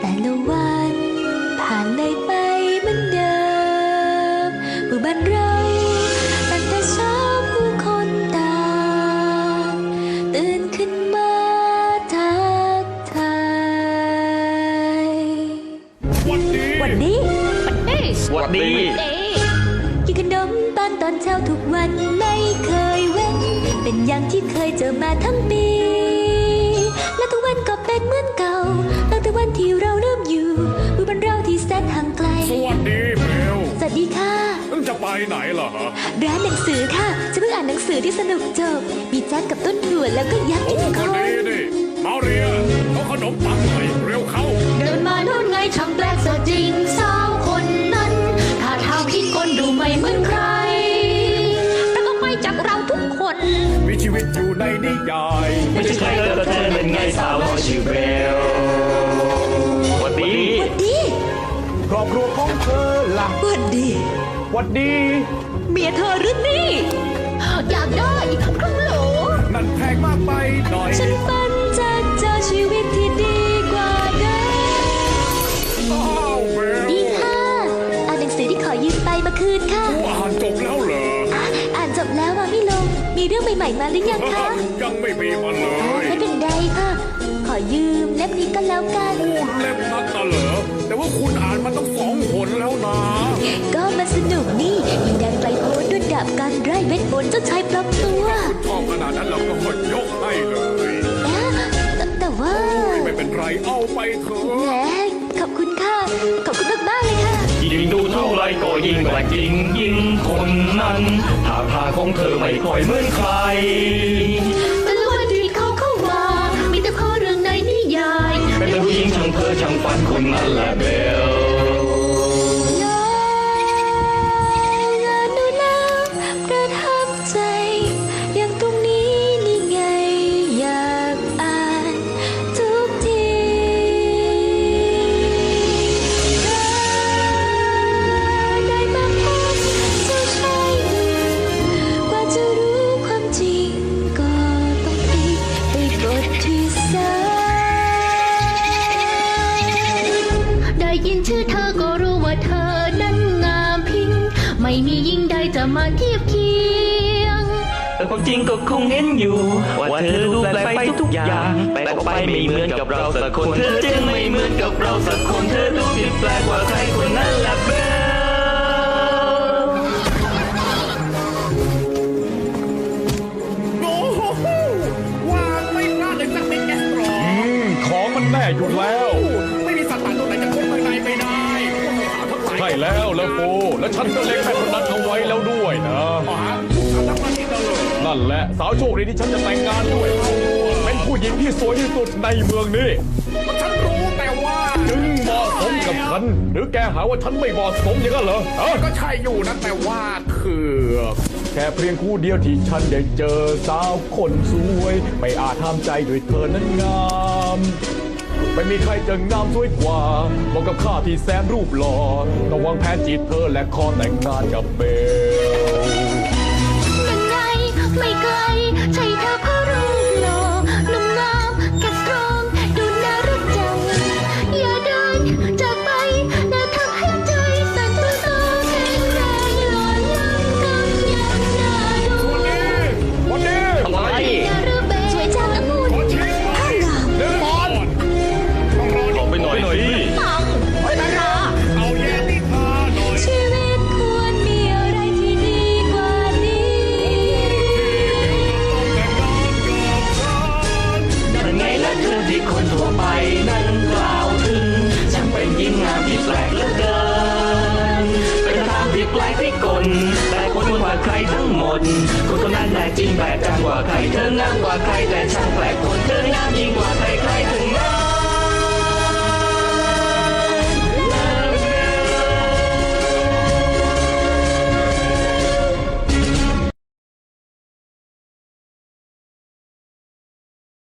แต่ละวันผ่านเลยไปเหมือนเดิมหมู่บ้านเราตั้งแต่เช้าผู้คนต่างตื่นขึ้นมาทักทายวันดีวันดีวันดีวันดีกินขนมปังตอนเช้าทุกวันไม่เคยเว้น เป็นอย่างที่เคยเจอมาทั้งปี ดีค่ะเพิ่งจะไปไหนล่ะฮะร้านหนังสือค่ะจะเพิ่งอ่านหนังสือที่สนุกจบ มีแจ็คกับต้นถั่วแล้วก็ยักษ์โอ้อีกคก็นดีดิมาเรียเอาขนมปังให้เร็วเข้า เดินมาโน่นไงช่างแปลกซะจริงสาวคนนั้นท่าทางพี่คนดูไม่เหมือนใครแล้วก็ไม่จากเราทุกคน มีชีวิตอยู่ในนิยาย ไม่ใช่ใครก็เธอเป็นไงสาวน้อยชื่อเบลหวัดดีหวัดดี ครอบครัวของเธอล่ะ หวัดดี หวัดดี เมียเธอหรือนี่ อยากได้ครึ่งโหลนั่นแพงมากไปหน่อย ฉันฝันจะเจอชีวิตที่ดีกว่าเดิมอ้าวเบลดีค่ะ อ่านหนังสือที่ขอยืมไปเมาคืนค่ะอ่านจบแล้วเหรออะอ่านจบแล้ววางไม่ลง มีเรื่องใหม่ๆมาหรือยังคะ ยังไม่มีมาเลย ไม่เป็นไรค่ะ ขอยืมเล่มนี้ ก็แล้วกัน พูดเล่มนักนะเหรอแต่ว่าคุณอ่านมันต้องสองหนแล้วนะ ก็มันสนุกนี่ยิงแดงไกลโพ้นด้วยดาบการไร้เวทมนต์เจ้าชายปลอมตัวชอบขนาดนั้นเราก็ยกให้เลยเอ๊ะแต่แต่ว่าไม่เป็นไรเอาไปเถอแหมะขอบคุณค่ะ ขอบคุณมากๆเลยค่ะ ยิ่งดูเท่าไรก็ยิ่งแปลกจริงยิ่งคนนั้นท่าทางของเธอไม่ค่อยเหมือนใคร ช่ ยิ่งใดจะมาเทียบเคียง แต่ความจริงก็คงเห็นอยู่ ว่าเธอดูแปลกไปทุกอย่าง แปลกออกไปไม่เหมือนกับเราสักคน เธอจึงไม่เหมือนกับเราสักคน เธอดูผิดแปลกกว่าใครคนนั้นแหละเบลโอ้โหวางไม่พลาดเลยสักนิดแกสตรอของมันแน่อยู่แล้ว แล้วแล้วโฟและฉันก็เล็งแม่คนนั้นเอาไว้แล้วด้วยนะหมาผู้สาวทั้งนั้นนี่ตลอดนั่นแหละสาวโชคดีที่ฉันจะแต่งงานด้วย เป็นผู้หญิงที่สวยที่สุดในเมืองนี้ฉันรู้แต่ว่าจึงเหมาะสมกับฉัน หรือแกหาว่าฉันไม่เหมาะสมอย่างนั้นเหรอฮะก็ใช่อยู่นะแต่ว่าคือแค่เพียงคู่เดียวที่ฉันได้เจอสาวคนสวย ไม่อาจห้ามใจด้วยเธอนั้นงาม ไม่มีใครจะงามสวยกว่าเหมาะกับข้าที่แสนรูปหล่อต้องวางแผนจีบเธอและขอแต่งงานกับเบล ยังไงไม่ไกล ที่คนทั่วไปนั้นกล่าวถึงช่างเป็นยิ่งงามที่แปลกเหลือเกิน เป็นทางที่แปลกที่กลแต่คนกว่าใครทั้งหมด คนคนนั้นแน่จริงแปลกจังกว่าใครเธองามกว่าใครแต่ช่างแปลกคนเธองามยิ่งกว่า